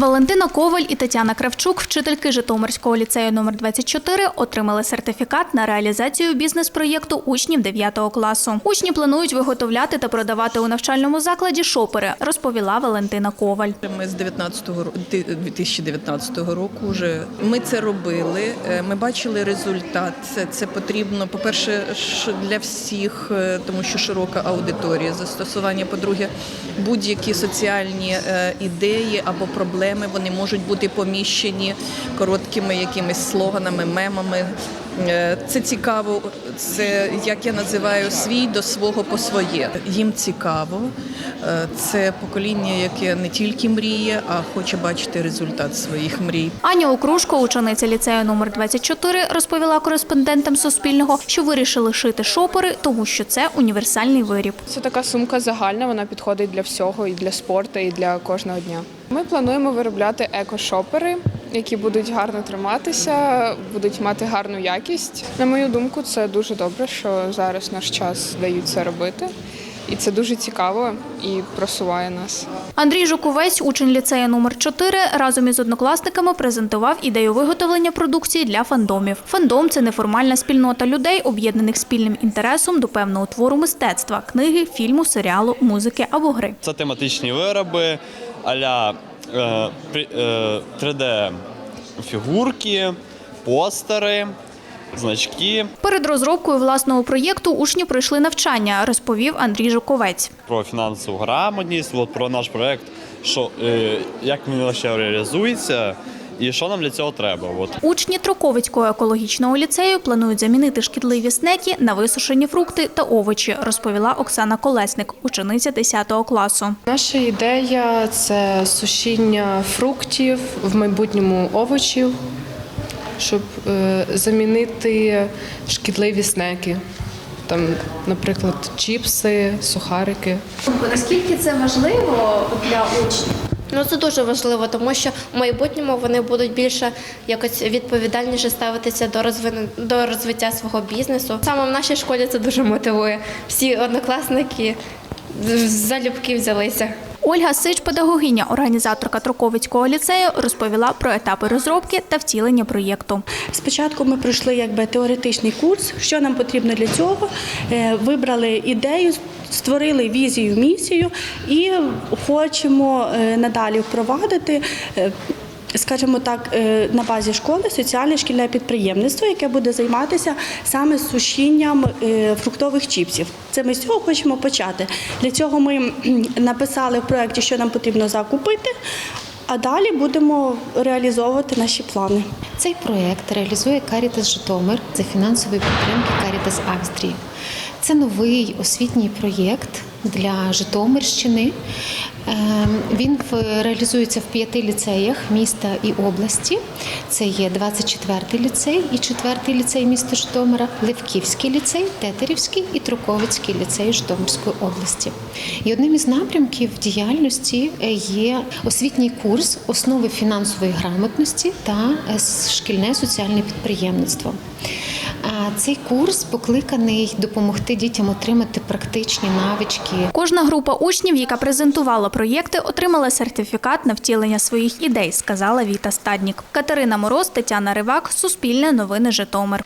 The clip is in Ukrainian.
Валентина Коваль і Тетяна Кравчук, вчительки Житомирського ліцею номер 24, отримали сертифікат на реалізацію бізнес-проєкту учнів 9 класу. Учні планують виготовляти та продавати у навчальному закладі шопери, розповіла Валентина Коваль. Ми з 19-го ро- 2019 року вже ми це робили. е, Ми бачили результат. Це, це потрібно, по-перше, для всіх, е, тому що широка аудиторія застосування. По-друге, будь-які соціальні е, ідеї або проблеми вони можуть бути поміщені короткими якимись слоганами, мемами. Е, Це цікаво. Це як я називаю свій до свого по своє. Їм цікаво. Е, Це покоління, яке не тільки мріє, а хоче бачити результат своїх мрій. Аня Окружко, учениця ліцею номер 24, розповіла кореспондентам Суспільного, що вирішили шити шопери, тому що це універсальний виріб. Це така сумка загальна, вона підходить для всього, і для спорту, і для кожного дня. Ми плануємо виробляти еко-шопери, які будуть гарно триматися, будуть мати гарну якість. На мою думку, це дуже добре, що зараз наш час дають це робити. І це дуже цікаво і просуває нас. Андрій Жуковець, учень ліцею номер 4, разом із однокласниками презентував ідею виготовлення продукції для фандомів. Фандом це неформальна спільнота людей, об'єднаних спільним інтересом до певного твору мистецтва, книги, фільму, серіалу, музики або гри. Це тематичні вироби, аля 3D фігурки, постери, значки. Перед розробкою власного проєкту учні пройшли навчання, розповів Андрій Жуковець. про фінансову грамотність, от про наш проект, що е, як він ще реалізується і що нам для цього треба. От. Учні Троковицького екологічного ліцею планують замінити шкідливі снеки на висушені фрукти та овочі, розповіла Оксана Колесник, учениця 10 класу. Наша ідея це сушіння фруктів, в майбутньому овочів, щоб е, замінити шкідливі снеки. Там, наприклад, чіпси, сухарики. Наскільки це важливо для учнів? Ну це дуже важливо, тому що в майбутньому вони будуть більше якось відповідальніше ставитися до розвин... до розвиття свого бізнесу. Саме в нашій школі це дуже мотивує. Всі однокласники залюбки взялися. Ольга Сич, педагогиня, організаторка Троковицького ліцею, розповіла про етапи розробки та втілення проєкту. Спочатку ми пройшли якби теоретичний курс, що нам потрібно для цього. Е, Вибрали ідею, створили візію, місію і хочемо е, надалі впровадити. Скажімо так, е, на базі школи соціальне шкільне підприємництво, яке буде займатися саме сушінням е, фруктових чіпсів. Це ми з цього хочемо почати. Для цього ми написали в проєкті, що нам потрібно закупити, а далі будемо реалізовувати наші плани. Цей проєкт реалізує Caritas Житомир за фінансової підтримки Caritas Австрії. Це новий освітній проєкт для Житомирщини. Ем, Він реалізується в п'яти ліцеях міста і області. Це є 24-й ліцей і 4-й ліцей міста Житомира, Левківський ліцей, Тетерівський і Труковицький ліцей Житомирської області. І одним із напрямків діяльності е, є освітній курс основи фінансової грамотності та е, шкільне соціальне підприємництво. Цей курс покликаний допомогти дітям отримати практичні навички Кожна група учнів, яка презентувала проєкти, отримала сертифікат на втілення своїх ідей, сказала Віта Стаднік. Катерина Мороз, Тетяна Ривак, Суспільне новини Житомир.